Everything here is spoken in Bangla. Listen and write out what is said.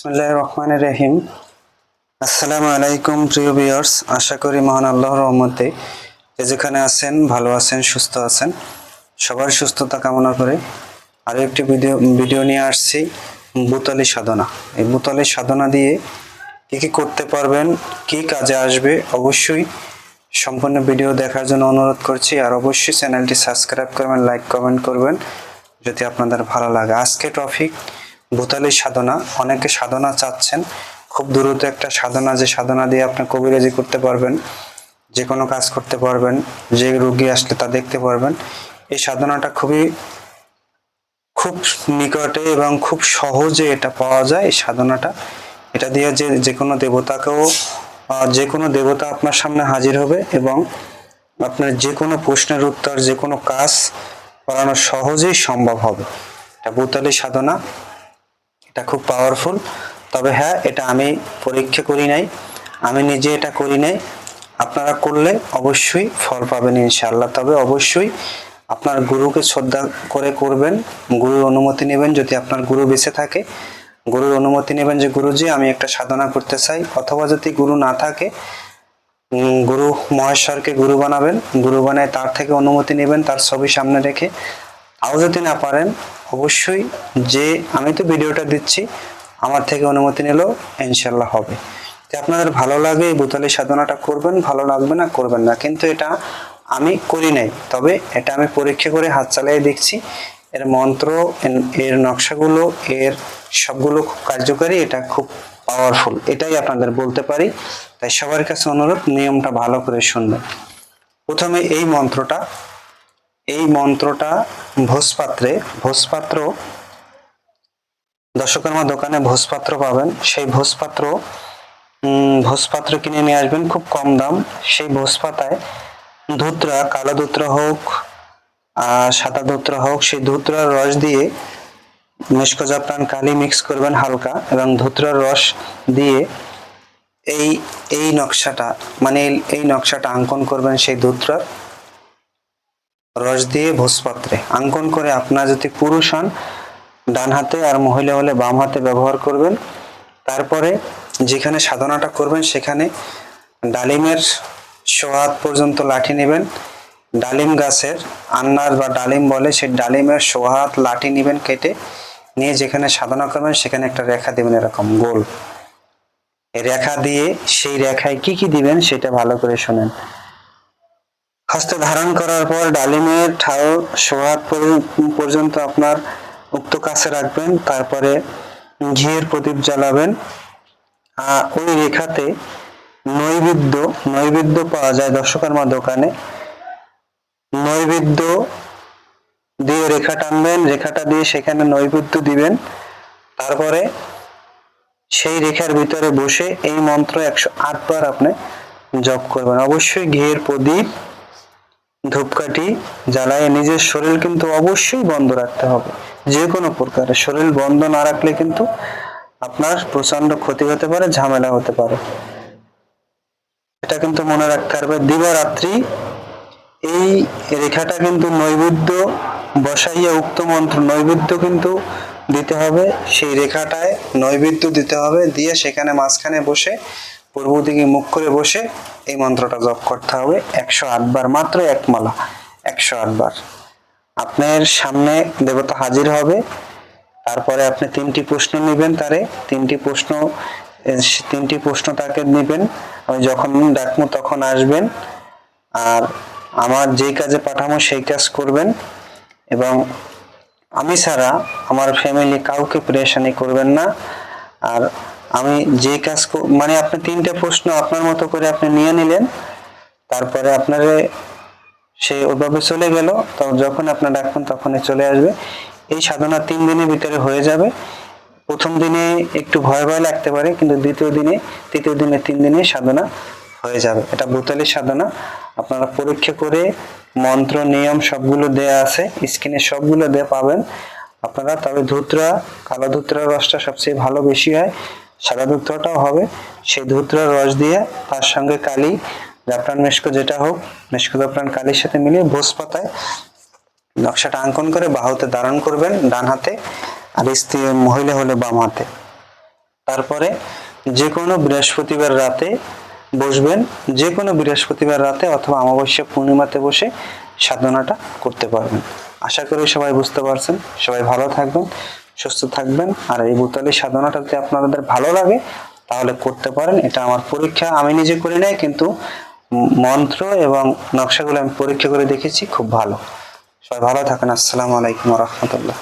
বিসমুল্লাহ রহমান রহিম। আসসালামু আলাইকুম, প্রিয় ভিউয়ার্স আশা করি মহান আল্লাহর রহমতে যেখানে আছেন, ভালো আছেন, সুস্থ আছেন, সবার সুস্থতা কামনা করে আরও একটি ভিডিও ভিডিও নিয়ে আসছি, বুতলি সাধনা। এই বুতলি সাধনা দিয়ে কী কী করতে পারবেন, কি কাজে আসবে, অবশ্যই সম্পূর্ণ ভিডিও দেখার জন্য অনুরোধ করছি। আর অবশ্যই চ্যানেলটি সাবস্ক্রাইব করবেন, লাইক, কমেন্ট করবেন, যদি আপনাদের ভালো লাগে। আজকে টপিক ভূতালি সাধনা, অনেকে সাধনা চাচ্ছেন। খুব দ্রুত একটা সাধনা, যে সাধনা দিয়ে আপনি কবিরাজি করতে পারবেন যে কোনো কাজ করতে পারবেন, যে রোগী আসলে তা দেখতে পারবেন। এই সাধনাটা খুবই, খুব নিকটে এবং খুব সহজে এটা পাওয়া যায়, এই সাধনাটা। এটা দিয়ে যে যে কোনো দেবতাকেও যে কোনো দেবতা আপনার সামনে হাজির হবে এবং আপনার যে কোনো প্রশ্নের উত্তর যে কোনো কাজ করানো সহজেই সম্ভব হবে। এটা বুতালি সাধনা। এটা খুব পাওয়ারফুল তবে হ্যাঁ এটা আমি পরীক্ষা করি নাই। আমি নিজে এটা করি নাই। আপনারা করলে অবশ্যই ফল পাবেন ইনশাআল্লাহ। তবে অবশ্যই আপনার গুরুকে শ্রদ্ধা করে করবেন। গুরুর অনুমতি নেবেন যদি আপনার গুরু বেঁচে থাকে। গুরুর অনুমতি নেবেন যে, গুরুজি, আমি একটা সাধনা করতে চাই। অথবা যদি গুরু না থাকে গুরু মহেশ্বরকে গুরু বানাবেন। গুরু বানায় তার থেকে অনুমতি নেবেন, তার ছবি সামনে রেখে। আরও যদি না পারেন অবশ্যই যে আমি তো ভিডিওটা দিচ্ছি, আমার থেকে অনুমতি নিলেও ইনশাল্লাহ হবে। তো আপনাদের ভালো লাগে এই বোতলে সাধনাটা করবেন, ভালো লাগবে না, করবেন না। কিন্তু এটা আমি করি নাই। তবে এটা আমি পরীক্ষা করে হাত চালিয়ে দেখছি। এর মন্ত্র, এর- নকশাগুলো, এর সবগুলো খুব কার্যকারী, এটা খুব পাওয়ারফুল এটাই আপনাদের বলতে পারি। তাই সবার কাছে অনুরোধ, নিয়মটা ভালো করে শুনবেন। প্রথমে এই মন্ত্রটা এই মন্ত্রটা ভোজপাত্রে, ভোজপাত্র দশকর্মা দোকানে ভোজপাত্র পাবেন। সেই ভোজপাত্র ভোজপাত্র কিনে নিয়ে আসবেন খুব কম দাম। সেই ভোজপাতায় ধুতরা, কালো ধুতরা হোক আর সাদা ধুতরা হোক, সেই ধুতরার রস দিয়ে মেশকো জাফরান কালি মিক্স করবেন হালকা এবং ধুতরার রস দিয়ে এই এই নকশাটা মানে এই- এই নকশাটা অঙ্কন করবেন সেই ধুতরার। রস দিয়ে ভোজপাত্রে। আঙ্কন করে আপনার যদি পুরুষ হন, ডান হাতে আর মহিলা হলে বাম হাতে ব্যবহার করবেন। তারপরে যেখানে সাধনাটা করবেন, সেখানে ডালিমের সোহাত পর্যন্ত লাঠি নেবেন। ডালিম গাছের আন্নার বা ডালিম বলে সেই ডালিমের সোহাত লাঠি নেবেন কেটে, নিয়ে যেখানে সাধনা করবেন, সেখানে একটা রেখা দেবেন এরকম, গোল। রেখা দিয়ে সেই রেখায় কি কি দিবেন, সেটা ভালো করে শোনেন। হস্তে ধারণ করার পর ডালিমের ঠাও পর্য- পর্যন্ত আপনার উক্ত কাছে রাখবেন, তারপরে ঘিয়ের প্রদীপ জ্বালাবেন। ওই রেখাতে নৈবেদ্য নৈবেদ্য পাওয়া যায় দর্শকর্মা দোকানে। নৈবেদ্য দিয়ে রেখা টানবেন, রেখাটা দিয়ে সেখানে নৈবেদ্য দিবেন। তারপরে সেই রেখার ভিতরে বসে এই মন্ত্র একশো আট বার আপনি জপ করবেন। অবশ্যই ঘিয়ের প্রদীপ ধূপকাঠি জ্বালায় নিজের শরীর কিন্তু অবশ্যই বন্ধ রাখতে হবে। যে কোনো প্রকারে শরীর বন্ধ না রাখলে কিন্তু আপনার প্রচণ্ড ক্ষতি হতে পারে, ঝামেলা হতে পারে। এটা কিন্তু মনে রাখতে হবে, দিবারাত্রি এই রেখাটা কিন্তু নৈবেদ্য বসাইয়া উক্ত মন্ত্র নৈবেদ্য কিন্তু দিতে হবে, সেই রেখাটায় নৈবেদ্য দিতে হবে, দিয়ে সেখানে মাঝখানে বসে পূর্ব দিকে মুখ করে বসে এই মন্ত্রটা জপ করতে হবে। একশো আটবার মাত্র এক মালা। একশো আটবার আপনার সামনে দেবতা হাজির হবে। তারপরে আপনি তিনটি প্রশ্ন নেবেন তারে। তিনটি প্রশ্ন তিনটি প্রশ্ন তাকে নেবেন। আমি যখন ডাকবো তখন আসবেন। আর আমার যেই কাজে পাঠাবো সেই কাজ করবেন। এবং আমি ছাড়া আমার ফ্যামিলি কাউকে প্রেশানি করবেন না। আর আমি যে কাজ মানে আপনি তিনটে প্রশ্ন আপনার মতো করে আপনি নিয়ে নিলেন, তারপরে আপনারে সে ওইভাবে চলে গেল, তো যখন আপনার ডাকবেন তখনই চলে আসবে। এই সাধনা তিন দিনের ভিতরে হয়ে যাবে। প্রথম দিনে একটু ভয় ভয় লাগতে পারে, কিন্তু দ্বিতীয় দিনে, তৃতীয় দিনে তিন দিনে সাধনা হয়ে যাবে। এটা বুতালি সাধনা। আপনারা পরীক্ষা করে মন্ত্র, নিয়ম সবগুলো দেয়া আছে, স্ক্রিনে সবগুলো দেয়া পাবেন। আপনারা তবে ধুতরা, কালো ধুতরার রসটা সবচেয়ে ভালো বেশি হয়। সাদা ধুতরাটাও হবে। সেই ধুতরার রস দিয়ে তার সঙ্গে কালি, জাফরান মেশকো যেটা হোক, মেশকো জাফরান কালির সাথে মিলিয়ে ভোজ পাতায় নকশাটা অঙ্কন করে বাহুতে ধারণ করবেন ডান হাতে আর স্ত্রী মহিলা হলে বাম হাতে। তারপরে যে কোনো বৃহস্পতিবার রাতে বসবেন যে কোনো বৃহস্পতিবার রাতে অথবা অমাবস্যা পূর্ণিমাতে বসে সাধনাটা করতে পারবেন। আশা করি সবাই বুঝতে পারছেন। সবাই ভালো থাকবেন। সুস্থ থাকবেন। আর এই বোতলের সাধনাটা যদি আপনাদের ভালো লাগে, তাহলে করতে পারেন। এটা আমার পরীক্ষা, আমি নিজে করি নাই, কিন্তু মন্ত্র এবং নকশাগুলো আমি পরীক্ষা করে দেখেছি, খুব ভালো। সবাই ভালো থাকেন। আসসালামু আলাইকুম রহমতুল্লাহ।